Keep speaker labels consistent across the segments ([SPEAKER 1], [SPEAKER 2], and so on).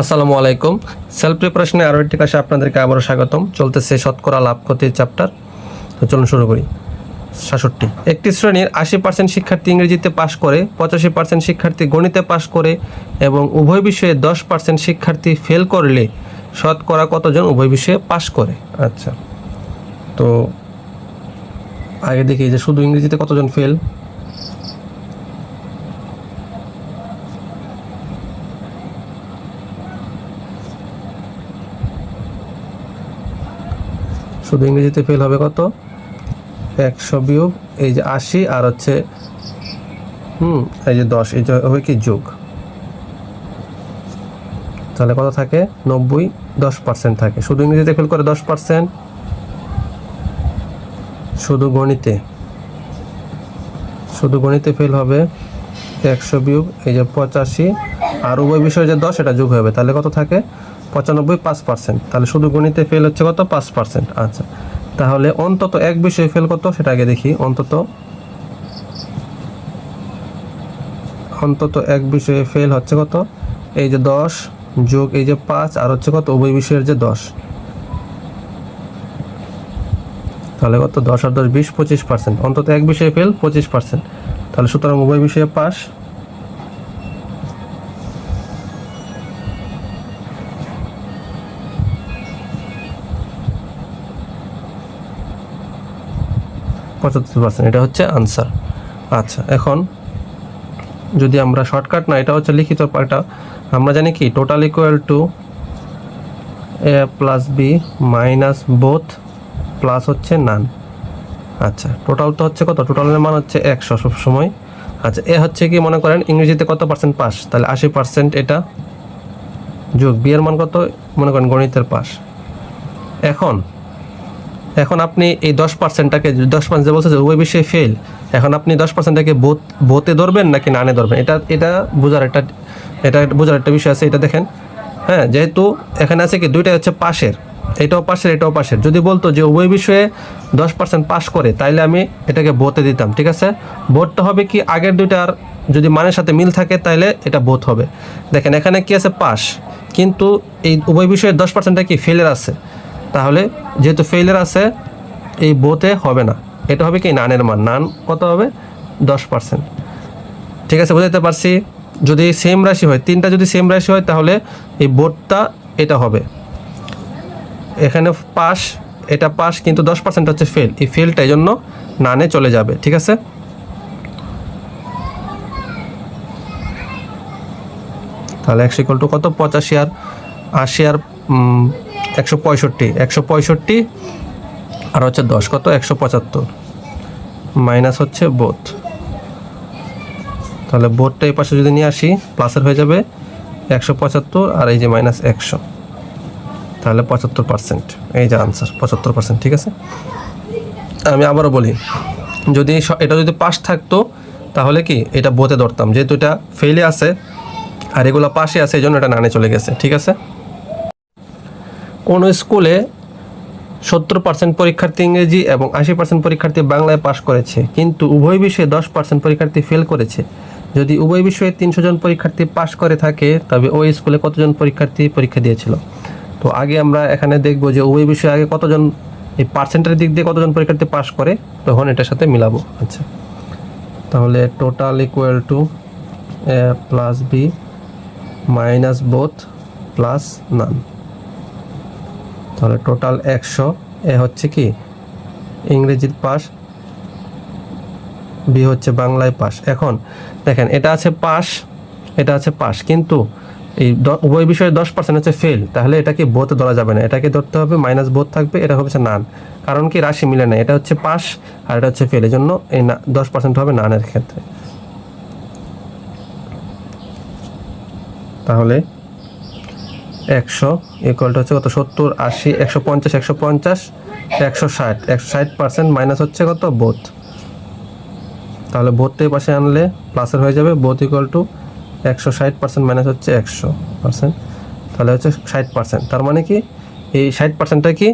[SPEAKER 1] আসসালামু আলাইকুম। সেলফ প্রিপারেশনে আরও একটি কাছে আপনাদেরকে আবারও স্বাগতম। চলতেছে শতকরা লাভ ক্ষতির চ্যাপ্টার তো চলুন শুরু করি। সাতষট্টি। একটি শ্রেণির আশি পার্সেন্ট শিক্ষার্থী ইংরেজিতে পাশ করে, পঁচাশি পার্সেন্ট শিক্ষার্থী গণিতে পাশ করে এবং উভয় বিষয়ে দশ পার্সেন্ট শিক্ষার্থী ফেল করলে শতকরা কতজন উভয় বিষয়ে পাশ করে? আচ্ছা। তো আগে দেখি যে শুধু ইংরেজিতে কতজন ফেল শুধু ইংরেজিতে ফেল হবে কত? একশো বিয়োগ, এই যে আশি, আর হচ্ছে, হুম, এই যে দশ, এই যে হবে কি যোগ? তাহলে কত থাকে? নব্বই, দশ পার্সেন্ট থাকে। শুধু ইংরেজিতে ফেল করে দশ পার্সেন্ট শুধু গণিতে। শুধু গণিতে ফেল হবে একশো বিয়োগ, এই যে পঁচাশি, আর উভয় বিষয়ে যে দশ এটা যোগ হবে তাহলে কত থাকে? পঁচানব্বই পাঁচ পার্সেন্ট। তাহলে শুধু গণিতে ফেল হচ্ছে কত? পাঁচ পার্সেন্ট। আচ্ছা। তাহলে অন্তত এক বিষয়ে ফেল কত? সেটা আগে দেখি। অন্তত অন্তত এক বিষয়ে ফেল হচ্ছে কত? এই যে দশ যোগ এই যে পাঁচ, আর হচ্ছে কত? উভয় বিষয়ের যে দশ। তাহলে কত? দশ আর দশ, বিশ, পঁচিশ পার্সেন্ট। অন্তত এক বিষয়ে ফেল পঁচিশ পার্সেন্ট। তাহলে সুতরাং উভয় বিষয়ে পাস। পঁচাত্তর পার্সেন্ট এটা হচ্ছে আনসার আচ্ছা এখন যদি আমরা শর্টকাট না, এটা হচ্ছে লিখিত পার্টটা আমরা জানি কি total equal to A plus B minus both plus হচ্ছে নান আচ্ছা টোটাল তো হচ্ছে কত? টোটালের মান হচ্ছে একশো সবসময়। আচ্ছা এ হচ্ছে কি, মনে করেন ইংরেজিতে কত পার্সেন্ট পাস? তাহলে আশি পার্সেন্ট এটা যোগ। বি এর মান কত? মনে করেন গণিতের পাস। এখন এখন আপনি এই দশ পার্সেন্টটাকে দশ পার্সেন্ট বলছে যে ওই বিষয়ে ফেল এখন আপনি দশ পার্সেন্টটাকে বোত বোতে ধরবেন নাকি নানে ধরবেন? এটা এটা বোঝার একটা, এটা বোঝার একটা বিষয় আছে, এটা দেখেন। হ্যাঁ যেহেতু এখানে আছে কি দুইটা হচ্ছে পাশের। এটাও পাশের এটাও পাশের। যদি বলতো যে, উভয় বিষয়ে দশ পার্সেন্ট পাস করে, তাইলে আমি এটাকে বোতে দিতাম, ঠিক আছে? বোটটা হবে কি, আগের দুইটার যদি মানের সাথে মিল থাকে, তাইলে এটা বোধ হবে। দেখেন, এখানে কি আছে পাস কিন্তু এই উভয় বিষয়ে দশ পার্সেন্টটা কি ফেলের আছে। তাহলে যেহেতু ফেইলের আছে, এই বোতে হবে না। এটা হবে কি? নানের মান। নান কত হবে? দশ পার্সেন্ট ঠিক আছে বোঝাতে পারছি? যদি সেম রাশি হয়, তিনটা যদি সেম রাশি হয়, তাহলে এই বোর্ডটা এটা হবে। এখানে পাস এটা পাস কিন্তু দশ পার্সেন্ট হচ্ছে ফেল এই ফেলটা এই জন্য নানে চলে যাবে, ঠিক আছে? তাহলে একশো কত? পঁচাশি আর আশি আর একশো পঁয়ষট্টি একশো পঁয়ষট্টি আর হচ্ছে দশ, কত? একশো পঁচাত্তর। মাইনাস হচ্ছে বোধ। তাহলে বোর্ডটা এই পাশে যদি নিয়ে আসি, প্লাসের হয়ে যাবে একশো পঁচাত্তর আর এই যে মাইনাস একশো। তাহলে পঁচাত্তর পার্সেন্ট। এই যে আনসার পঁচাত্তর পার্সেন্ট, ঠিক আছে? আমি আবারও বলি, যদি এটা যদি পাশ থাকতো, তাহলে কি? এটা বোতে ধরতাম। যেহেতু এটা ফেলে আছে, আর এগুলো পাশে আছে, এই জন্য এটা নানে চলে গেছে, ঠিক আছে? কোনো স্কুলে সত্তর পার্সেন্ট পরীক্ষার্থী ইংরেজি এবং আশি পার্সেন্ট পরীক্ষার্থী বাংলায় পাশ করেছে, কিন্তু উভয় বিষয়ে দশ পার্সেন্ট পরীক্ষার্থী ফেল করেছে। যদি উভয় বিষয়ে তিনশো জন পরীক্ষার্থী পাশ করে থাকে, তবে ওই স্কুলে কতজন পরীক্ষার্থী পরীক্ষা দিয়েছিল? তো আগে আমরা এখানে দেখব যে উভয় বিষয়ে আগে কতজন, এই পার্সেন্টের দিক দিয়ে কতজন পরীক্ষার্থী পাশ করে, তখন এটার সাথে মিলাবো। আচ্ছা। তাহলে total equal to A plus B minus both plus none তাহলে টোটাল একশো, এ হচ্ছে কি? ইংরেজির পাস বি হচ্ছে বাংলায় পাস এখন দেখেন, এটা আছে পাস এটা আছে পাস কিন্তু এই উভয় বিষয়ে দশ পার্সেন্ট হচ্ছে ফেল তাহলে এটাকে বোধ ধরা যাবে না। এটাকে ধরতে হবে মাইনাস বোধ থাকবে, এটা হচ্ছে নান কারণ কি, রাশি মিলে না, এটা হচ্ছে পাস আর এটা হচ্ছে ফেল এই জন্য এই দশ পার্সেন্ট হবে নানের ক্ষেত্রে। তাহলে একশো ইকুয়ালটা হচ্ছে কত? সত্তর, আশি, একশো পঞ্চাশ একশো পঞ্চাশ, একশো ষাট। একশো ষাট পার্সেন্ট মাইনাস হচ্ছে কত? বোধ তাহলে বোধটা পাশে আনলে প্লাসের হয়ে যাবে বোধ ইকুয়াল টু একশো ষাট পার্সেন্ট মাইনাস হচ্ছে একশো পার্সেন্ট তাহলে হচ্ছে ষাট পার্সেন্ট তার মানে কি? এই ষাট পার্সেন্টটা কি?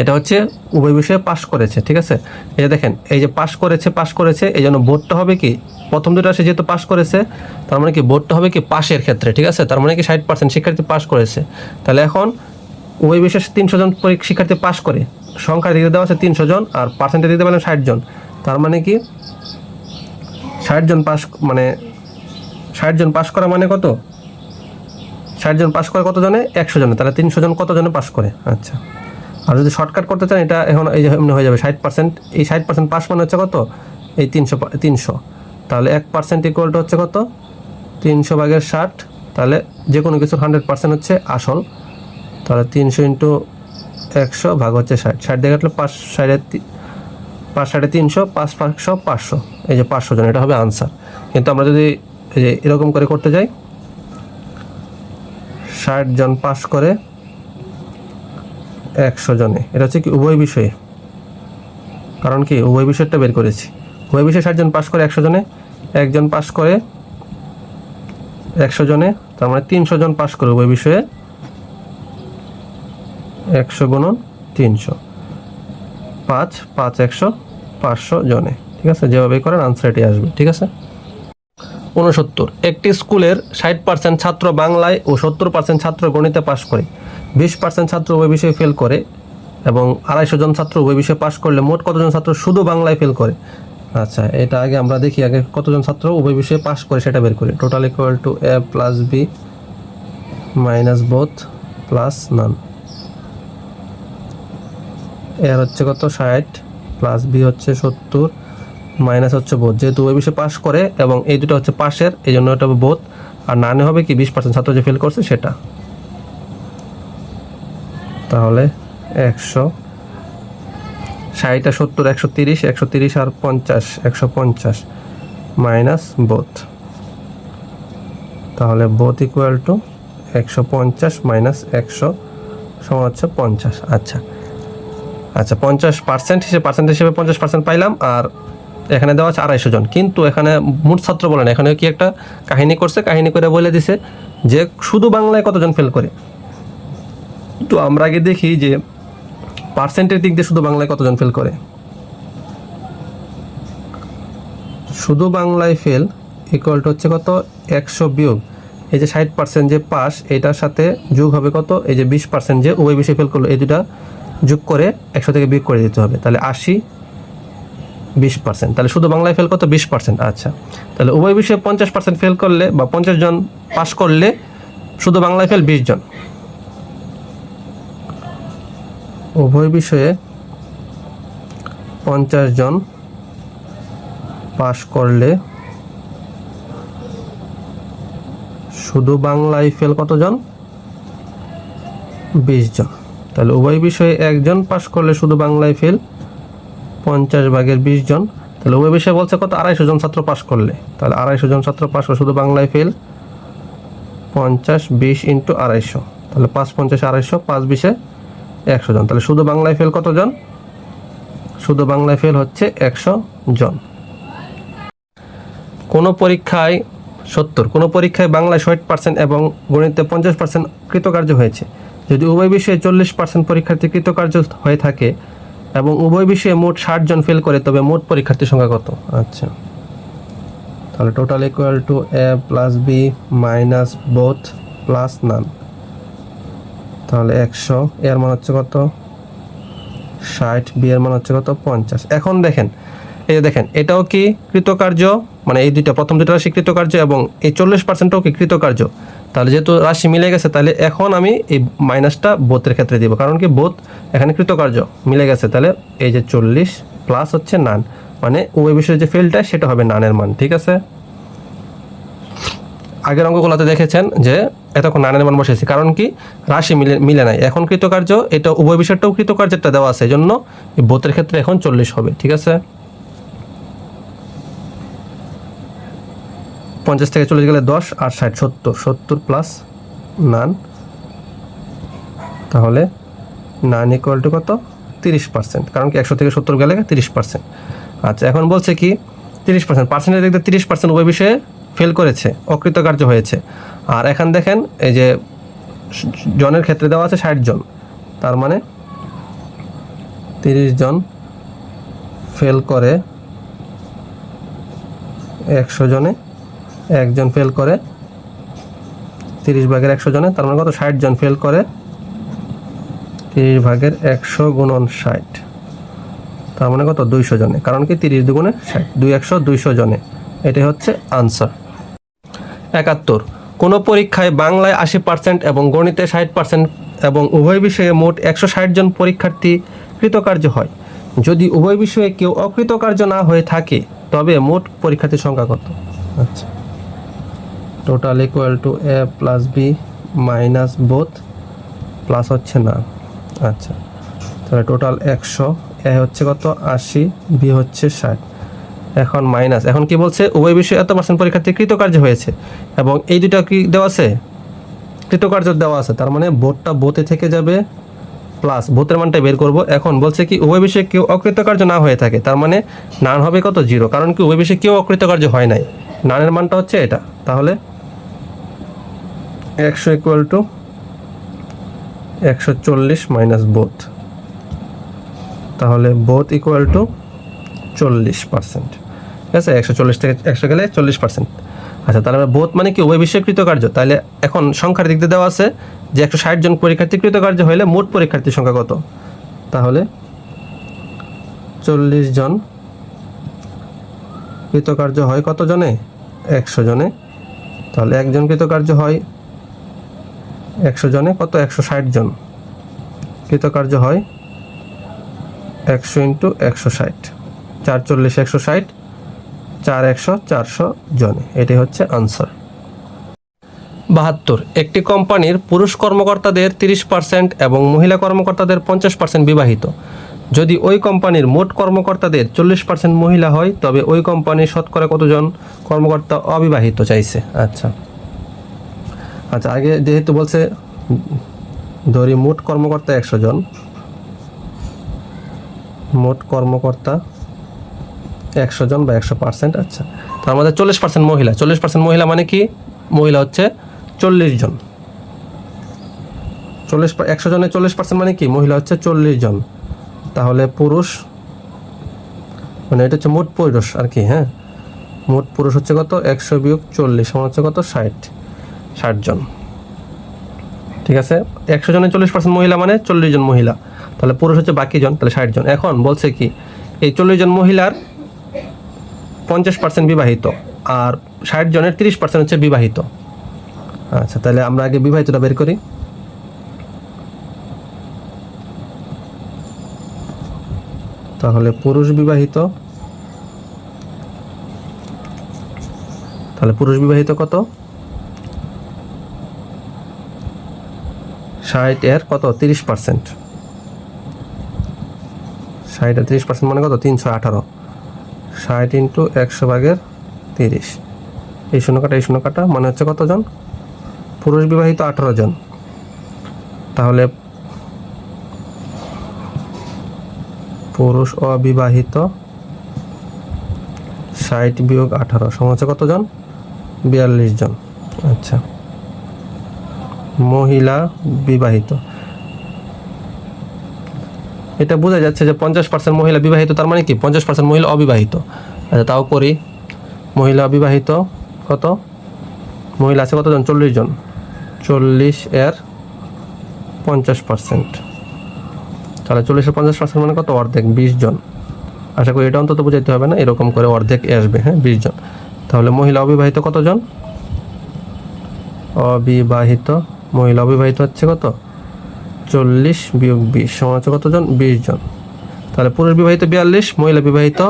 [SPEAKER 1] এটা হচ্ছে উভয় বিষয়ে পাশ করেছে, ঠিক আছে? এই যে দেখেন, এই যে পাশ করেছে পাশ করেছে, এই জন্য বোর্ডটা হবে কি? প্রথম দুটো সে যেহেতু পাস করেছে, তার মানে কি বোর্ডটা হবে কি পাশের ক্ষেত্রে, ঠিক আছে? তার মানে কি ষাট পার্সেন্ট শিক্ষার্থী পাস করেছে। তাহলে এখন ওই বিশেষ তিনশো জন শিক্ষার্থী পাস করে। সংখ্যা দিতে দেওয়া আছে তিনশো জন আর পার্সেন্টেজ দিতে পারলেন ষাট জন। তার মানে কি ষাট জন পাস মানে ষাট জন পাস করা মানে কত? ষাট জন পাস করে কত জনে? একশো জনে। তাহলে তিনশো জন কত জনে পাস করে? আচ্ছা। আর যদি শর্টকাট করতে চান, এটা এখন এই যে হয়ে যাবে ষাট পার্সেন্ট এই ষাট পার্সেন্ট পাস মানে হচ্ছে কত? এই তিনশো তিনশো। তাহলে এক পার্সেন্ট ইকুয়ালটা হচ্ছে কত? তিনশো ভাগের ষাট, তাহলে যে কোনো কিছু হান্ড্রেড পার্সেন্ট হচ্ছে আসল। তাহলে তিনশো ইন্টু একশো ভাগ হচ্ছে ষাট। ষাট দিয়ে কাটলে পাঁচ সাড়ে পাঁচ সাড়ে তিনশো, পাঁচ পাঁচশো পাঁচশো। এই যে পাঁচশো জন, এটা হবে আনসার কিন্তু আমরা যদি এই যে এরকম করে করতে যাই, ষাট জন পাস করে একশো জনে। এটা হচ্ছে কি উভয় বিষয়ে। কারণ কি? উভয় বিষয়টা বের করেছি। উভয় বিষয়ে ষাট জন পাস করে একশো জনে, একজন পাশ করে একশো জনে, তার মানে তিনশো জন পাশ করে উভয় বিষয়ে। একশো গুণন তিনশো। পাঁচ পাঁচ একশো, পাঁচশো জনে। ঠিক আছে? যেভাবে করেন আনসার এটি আসবে। ঠিক আছে? উনসত্তর। একটি স্কুলের ষাট পার্সেন্ট ছাত্র বাংলায় ও সত্তর পার্সেন্ট ছাত্র গণিতে পাশ করে। বিশ পার্সেন্ট ছাত্র উভয় বিষয়ে ফেল করে এবং আড়াইশো জন ছাত্র উভয় বিষয়ে পাশ করলে মোট কতজন ছাত্র শুধু বাংলায় ফেল করে? আচ্ছা এটা আগে আমরা দেখি আগে কতজন ছাত্র উভয় বিষয়ে পাশ করে সেটা বের করি। Total equal to A plus B minus both plus none এর হচ্ছে কত? ষাট প্লাস বি হচ্ছে সত্তর মাইনাস হচ্ছে বোধ যেহেতু ওই বিষয়ে পাস করে এবং এই দুটো হচ্ছে পাশের এই জন্য এটা হবে বোধ আর নানে হবে কি? বিশ পার্সেন্ট ছাত্র যে ফেল করছে সেটা। তাহলে একশো ষাট আর সত্তর, একশো তিরিশ একশো তিরিশ আর পঞ্চাশ, একশো পঞ্চাশ মাইনাস বোধ তাহলে বোধ ইকুয়াল টু একশো পঞ্চাশ মাইনাস একশো সমান হচ্ছে পঞ্চাশ। আচ্ছা। আচ্ছা পঞ্চাশ পার্সেন্ট হিসেবে পার্সেন্ট হিসেবে পঞ্চাশ পার্সেন্ট পাইলাম আর এখানে দেওয়া আছে আড়াইশো জন। কিন্তু এখানে মোট ছাত্র বলেন এখানে কি একটা কাহিনী করছে? কাহিনী করে বলে দিছে যে শুধু বাংলায় কতজন ফেল করে? তো আমরা আগে দেখি যে পার্সেন্টের দিক দিয়ে শুধু বাংলায় কতজন ফেল করে? শুধু বাংলায় ফেল ইকুয়াল টু হচ্ছে কত? একশো বিয়োগ। এই যে ষাট পার্সেন্ট যে পাস এটার সাথে যোগ হবে কত? এই যে বিশ পার্সেন্ট যে উভয় বিষয়ে ফেল করল, এই দুটা যোগ করে একশো থেকে বিয়োগ করে দিতে হবে। তাহলে আশি, বিশ পার্সেন্ট তাহলে শুধু বাংলায় ফেল কত? বিশ পার্সেন্ট আচ্ছা। তাহলে উভয় বিষয়ে পঞ্চাশ পার্সেন্ট ফেল করলে বা পঞ্চাশ জন পাস করলে শুধু বাংলায় ফেল বিশ জন। উভয় বিষয়ে পঞ্চাশ জন পাস করলে শুধু বাংলায় ফেল কতজন? বিশ জন। তাহলে উভয় বিষয়ে একজন পাশ করলে শুধু বাংলায় ফেল পঞ্চাশ ভাগের বিশ জন। তাহলে উভয় বিষয়ে বলছে কত? আড়াইশো জন ছাত্র পাশ করলে। তাহলে আড়াইশো জন ছাত্র পাশ করে শুধু বাংলায় ফেল পঞ্চাশ, বিশ ইন্টু আড়াইশো। তাহলে পাঁচ পঞ্চাশ আড়াইশো, পাঁচ বিশে একশো জন। তাহলে শুধু বাংলায় ফেল কতজন শুধু বাংলায় ফেল হচ্ছে একশো জন। কোনো পরীক্ষায় সত্তর, কোনো পরীক্ষায় বাংলায় ষাট পার্সেন্ট এবং গণিতে পঞ্চাশ পার্সেন্ট কৃতকার্য হয়েছে। যদি উভয় বিষয়ে চল্লিশ পার্সেন্ট পরীক্ষার্থী কৃতকার্য হয়ে থাকে এবং উভয় বিষয়ে মোট ষাট জন ফেল করে, তবে মোট পরীক্ষার্থীর সংখ্যা কত? আচ্ছা। তাহলে total equal to A plus B minus both plus none তাহলে একশো, এর মান হচ্ছে কত? ষাট, বি এর মান হচ্ছে কত? পঞ্চাশ। এখন দেখেন, এই দেখেন, এটাও কি কৃতকার্য? মানে এই দুইটা, প্রথম দুটো রাশি কৃতকার্য এবং এই চল্লিশ পার্সেন্টও কি কৃতকার্য? তাহলে যেহেতু রাশি মিলে গেছে, তাহলে এখন আমি এই মাইনাসটা বোথের ক্ষেত্রে দিব। কারণ কি বোথ এখানে কৃতকার্য মিলে গেছে। তাহলে এই যে চল্লিশ প্লাস হচ্ছে নান মানে ওই বিষয়ে যে ফেলটা সেটা হবে নানের মান, ঠিক আছে? আগের অঙ্কগুলোতে দেখেছেন যে এতক্ষণ নানের মান বসেছি। কারণ কি? রাশি মিলে মিলে নাই। এখন কৃতকার্য, এটা উভয় বিষয়টাও কৃতকার্যটা দেওয়া আছে। এই জন্য এই বোতের ক্ষেত্রে এখন চল্লিশ হবে, ঠিক আছে? পঞ্চাশ থেকে চল্লিশ গেলে দশ আর ষাট, সত্তর। সত্তর প্লাস নান তাহলে নান ইকুয়াল টু কত? তিরিশ পার্সেন্ট কারণ কি, একশো থেকে সত্তর গেলে তিরিশ পার্সেন্ট আচ্ছা এখন বলছে কি, তিরিশ পার্সেন্ট পার্সেন্টেজ দেখতে তিরিশ পার্সেন্ট ওই বিষয়ে ফেল করেছে, অকৃতকার্য হয়েছে। আর এখন দেখেন, এই যে জনের ক্ষেত্রে দেওয়া আছে ষাট জন, তার মানে তিরিশ জন ফেল করে, একশো জনে একজন ফেল করে, তিরিশ ভাগের একশো জনে, তার মানে কত? ষাট জন ফেল করে, তিরিশ ভাগের একশো গুণন ষাট। তার মানে কত? দুইশো জনে, কারণ কি? তিরিশ দুগুণে ষাট, দুই একশো, দুইশো জনে। এটাই হচ্ছে আনসার একাত্তর। কোনো পরীক্ষায় বাংলায় আশি পার্সেন্ট এবং গণিতে ষাট পার্সেন্ট এবং উভয় বিষয়ে মোট একশো ষাট জন পরীক্ষার্থী কৃতকার্য হয়। যদি উভয় বিষয়ে কেউ অকৃতকার্য না হয়ে থাকে, তবে মোট পরীক্ষার্থীর সংখ্যা কত? আচ্ছা। Total equal to A plus B minus both plus হচ্ছে না। আচ্ছা। তাহলে টোটাল একশো এ হচ্ছে কত? আশি বি হচ্ছে ষাট। এখন মাইনাস এখন কি বলছে? উভয় বিষয়ে এত পার্সেন্ট পরীক্ষার্থী কৃতকার্য হয়েছে। এবং এই দুটা কি দেওয়া আছে? কৃতকার্য দেওয়া আছে। তার মানে বোটটা বোতে থেকে যাবে প্লাস বোতের মানটা বের করব। এখন বলছে কি, উভয় বিষয়ে কেউ অকৃতকার্য না হয়ে থাকে। তার মানে নান হবে কত? জিরো কারণ কি, উভয় বিষয়ে কেউ অকৃতকার্য হয় নাই। নানের মানটা হচ্ছে এটা। তাহলে একশো ইকুয়াল টু একশো চল্লিশ মাইনাস বোথ তাহলে বোথ ইকুয়াল টু চল্লিশ পার্সেন্ট ঠিক আছে? একশো চল্লিশ থেকে একশো গেলে চল্লিশ পার্সেন্ট আচ্ছা তাহলে বোধ মানে কি উভয় বিষয়ে কৃতকার্য? তাহলে এখন সংখ্যার দিক দিয়ে দেওয়া আছে যে একশো ষাট জন পরীক্ষার্থী কৃতকার্য হলে মোট পরীক্ষার্থীর সংখ্যা কত? তাহলে চল্লিশ জন কৃতকার্য হয় কত জনে? একশো জনে। তাহলে একজন কৃতকার্য হয় একশো জনে, কত? একশো ষাট জন কৃতকার্য হয় একশো ইন্টু একশো ষাট। চার চল্লিশ, একশো ষাট। চার একশো, চারশো জনে। এটি হচ্ছে আনসার বাহাত্তর, একটি কোম্পানির পুরুষ কর্মকর্তাদের তিরিশ পার্সেন্ট এবং মহিলা কর্মকর্তাদের পঞ্চাশ পার্সেন্ট বিবাহিত। যদি ওই কোম্পানির মোট কর্মকর্তাদের চল্লিশ পার্সেন্ট মহিলা হয়, তবে ওই কোম্পানির শতকরা কতজন কর্মকর্তা অবিবাহিত চাইছে? আচ্ছা। আচ্ছা আগে যেহেতু বলছে, ধরি মোট কর্মকর্তা একশো জন। মোট কর্মকর্তা একশো জন বা একশো পার্সেন্ট আচ্ছা। তো আমাদের চল্লিশ পার্সেন্ট মহিলা। চল্লিশ পার্সেন্ট মহিলা মানে কি? মহিলা হচ্ছে চল্লিশ জন। চল্লিশ একশো জনের চল্লিশ পার্সেন্ট মানে কি? মহিলা হচ্ছে চল্লিশ জন। তাহলে পুরুষ মানে এটা হচ্ছে মোট পুরুষ আর কি হ্যাঁ? মোট পুরুষ হচ্ছে কত? একশো বিয়োগ চল্লিশ, সমান হচ্ছে কত? ষাট। ষাট জন। ঠিক আছে? একশো জনের চল্লিশ পার্সেন্ট মহিলা মানে চল্লিশ জন মহিলা। তাহলে পুরুষ হচ্ছে বাকি জন, তাহলে ষাট জন। এখন বলছে কি, এই চল্লিশ জন মহিলার পঞ্চাশ পার্সেন্ট বিবাহিত আর ষাট জনের তিরিশ পার্সেন্ট হচ্ছে বিবাহিত। আচ্ছা তাহলে আমরা আগে বিবাহিতটা বের করি। তাহলে পুরুষ বিবাহিত। তাহলে পুরুষ বিবাহিত কত? ষাট এর কত? তিরিশ পার্সেন্ট ষাট আর তিরিশ পার্সেন্ট মানে কত? তিনশো আঠারো। ষাট ইন্টু একশো ভাগের তিরিশ। এই শূন্য কাটা এই শূন্য কাটা মানে হচ্ছে কতজন? পুরুষ বিবাহিত আঠারো জন। তাহলে পুরুষ অবিবাহিত ষাট বিয়োগ আঠারো সমান হচ্ছে কতজন? বিয়াল্লিশ জন। আচ্ছা। মহিলা বিবাহিত। এটা বোঝা যাচ্ছে যে পঞ্চাশ পার্সেন্ট মহিলা বিবাহিত, তার মানে কি? পঞ্চাশ পার্সেন্ট মহিলা অবিবাহিত। আচ্ছা তাও করি। মহিলা অবিবাহিত কত? মহিলা আছে কতজন? চল্লিশ জন। চল্লিশ এর পঞ্চাশ পার্সেন্ট তাহলে চল্লিশের পঞ্চাশ পার্সেন্ট মানে কত? অর্ধেক, বিশ জন। আশা করি এটা অন্তত বোঝাইতে হবে না, এরকম করে অর্ধেক আসবে হ্যাঁ বিশ জন। তাহলে মহিলা অবিবাহিত কতজন? অবিবাহিত, মহিলা অবিবাহিত হচ্ছে কত? চল্লিশ বিয়োগ বিশ, সমান হচ্ছে কতজন বিশ জন। তাহলে পুরুষ বিবাহিত বিয়াল্লিশ, মহিলা বিবাহিত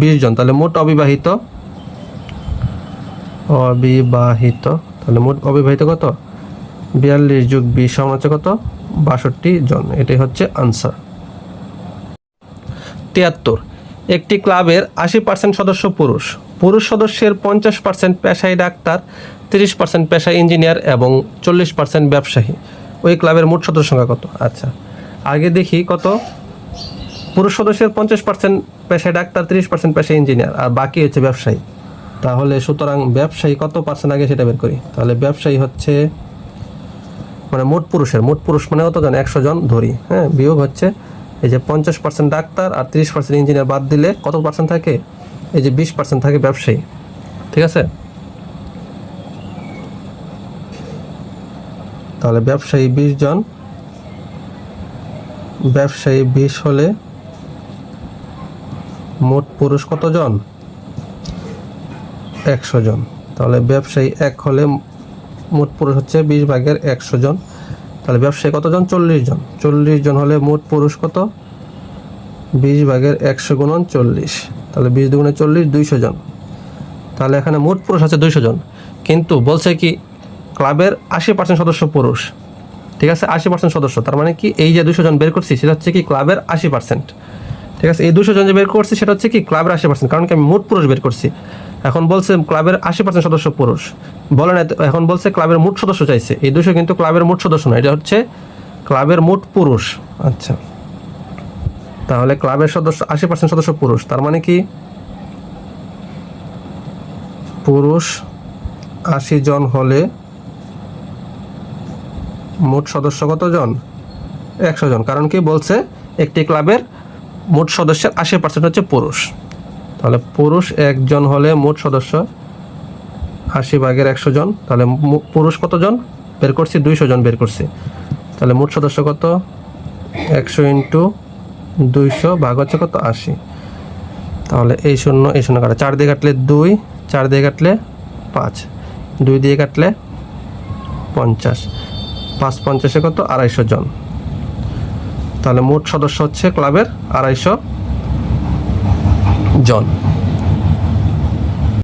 [SPEAKER 1] বিশ জন। তাহলে মোট অবিবাহিত অবিবাহিত, তাহলে মোট অবিবাহিত কত? বিয়াল্লিশ যোগ বিশ সমান হচ্ছে কত? বাষট্টি জন। এটাই হচ্ছে আনসার তিয়াত্তর। একটি ক্লাবের আশি পার্সেন্ট সদস্য পুরুষ। পুরুষ সদস্যের পঞ্চাশ পার্সেন্ট পেশায় ডাক্তার, তিরিশ পার্সেন্ট পেশায় ইঞ্জিনিয়ার এবং চল্লিশ পার্সেন্ট ব্যবসায়ী। ওই ক্লাবের মোট সদস্য সংখ্যা কত? আচ্ছা। আগে দেখি কত। পুরুষ সদস্যের পঞ্চাশ পার্সেন্ট পেশায় ডাক্তার, তিরিশ পার্সেন্ট পেশায় ইঞ্জিনিয়ার, আর বাকি হচ্ছে ব্যবসায়ী। তাহলে সুতরাং ব্যবসায়ী কত পার্সেন্ট আগে সেটা বের করি? তাহলে ব্যবসায়ী হচ্ছে মানে মোট পুরুষের, মোট পুরুষ মানে কত জন? একশো জন ধরি হ্যাঁ বিয়োগ হচ্ছে এই যে পঞ্চাশ পার্সেন্ট ডাক্তার আর তিরিশ পার্সেন্ট ইঞ্জিনিয়ার বাদ দিলে কত পার্সেন্ট থাকে? এই যে বিশ পার্সেন্ট থাকে ব্যবসায়ী, ঠিক আছে? তাহলে ব্যবসায়ী বিশ জন। ব্যবসায়ী বিশ হলে মোট পুরুষ কতজন একশো জন। তাহলে ব্যবসায়ী এক হলে মোট পুরুষ হচ্ছে বিশ ভাগের একশো জন। তাহলে ব্যবসায়ী কতজন চল্লিশ জন। চল্লিশ জন হলে মোট পুরুষ কত? বিশ ভাগের একশো গুণন চল্লিশ। তাহলে বিশ দুগুণে চল্লিশ, দুইশো জন। তাহলে এখানে মোট পুরুষ আছে দুইশো জন। কিন্তু বলছে কি ক্লাবের আশি পার্সেন্ট সদস্য পুরুষ। ঠিক আছে? আশি পার্সেন্ট সদস্য। তার মানে কি এই যে দুশো জন বের করছি, সেটা হচ্ছে কি ক্লাবের আশি পার্সেন্ট। ঠিক আছে? এই দুশো জন যে বের করছি, সেটা হচ্ছে কি ক্লাবের আশি পার্সেন্ট। কারণ কি আমি মোট পুরুষ বের করছি। এখন বলছে ক্লাবের আশি পার্সেন্ট সদস্য পুরুষ। বলে না এখন বলছে ক্লাবের মোট সদস্য চাইছে। এই দুশো কিন্তু ক্লাবের মোট সদস্য না এটা হচ্ছে ক্লাবের মোট পুরুষ। আচ্ছা। তাহলে ক্লাবের সদস্য, আশি পার্সেন্ট সদস্য পুরুষ। তার মানে কি? পুরুষ আশি জন হলে মোট সদস্য কতজন? একশো জন। কারণ কি? বলছে একটি ক্লাবের মোট সদস্যের আশি পার্সেন্ট হচ্ছে পুরুষ। তাহলে পুরুষ একজন হলে মোট সদস্য আশি ভাগের একশো জন। তাহলে পুরুষ কতজন? বের করছি, দুইশো জন বের করছি। তাহলে মোট সদস্য কত? একশো ইন্টু দুইশো ভাগ হচ্ছে কত? আশি। তাহলে এই শূন্য এই শূন্য কাটা। চার দিয়ে কাটলে দুই, চার দিয়ে কাটলে পাঁচ। দুই দিয়ে কাটলে পঞ্চাশ। পাঁচ পঞ্চাশে কত? আড়াইশো জন। তাহলে মোট সদস্য হচ্ছে ক্লাবের আড়াইশো জন।